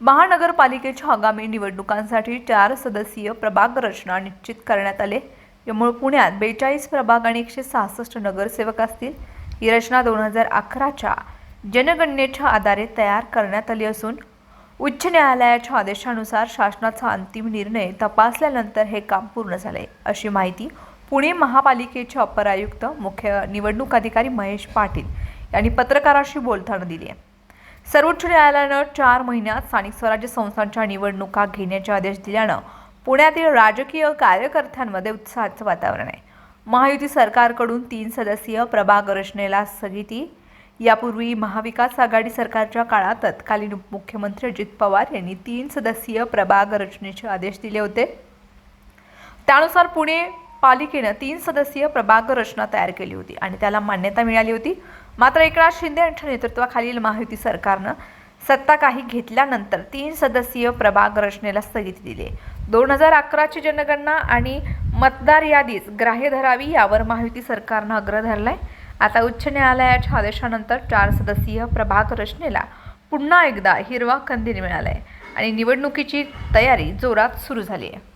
महानगरपालिकेच्या आगामी निवडणुकांसाठी चार सदस्यीय प्रभाग रचना निश्चित करण्यात आले. यामुळे पुण्यात बेचाळीस प्रभाग आणि एकशे सहासष्ट नगरसेवक असतील. ही रचना दोन हजार अकराच्या जनगणनेच्या आधारे तयार करण्यात आली असून उच्च न्यायालयाच्या आदेशानुसार शासनाचा अंतिम निर्णय तपासल्यानंतर हे काम पूर्ण झाले अशी माहिती पुणे महापालिकेचे अपर आयुक्त मुख्य निवडणूक अधिकारी महेश पाटील यांनी पत्रकाराशी बोलताना दिली आहे. सर्वोच्च न्यायालयानं चार महिन्यात स्थानिक स्वराज्य संस्थांच्या निवडणुका घेण्याचे आदेश दिल्यानं पुण्यातील राजकीय कार्यकर्त्यांमध्ये उत्साहाचं वातावरण आहे. महायुती सरकारकडून तीन सदस्यीय प्रभाग रचनेला स्थगिती. यापूर्वी महाविकास आघाडी सरकारच्या काळात तत्कालीन उपमुख्यमंत्री अजित पवार यांनी तीन सदस्यीय प्रभाग रचनेचे आदेश दिले होते. त्यानुसार पुणे पालिकेनं तीन सदस्यीय प्रभाग रचना तयार केली होती आणि त्याला मान्यता मिळाली होती. मात्र एकनाथ शिंदे यांच्या नेतृत्वाखालील महायुती सरकारनं सत्ता काही घेतल्यानंतर तीन सदस्यीय प्रभाग रचनेला स्थगिती दिली दोन हजार अकराची जनगणना आणि मतदार यादीच ग्राह्य धरावी यावर महायुती सरकारनं अग्र धरलाय. आता उच्च न्यायालयाच्या आदेशानंतर चार सदस्यीय प्रभाग रचनेला पुन्हा एकदा हिरवा कंदील मिळालाय आणि निवडणुकीची तयारी जोरात सुरू झाली आहे.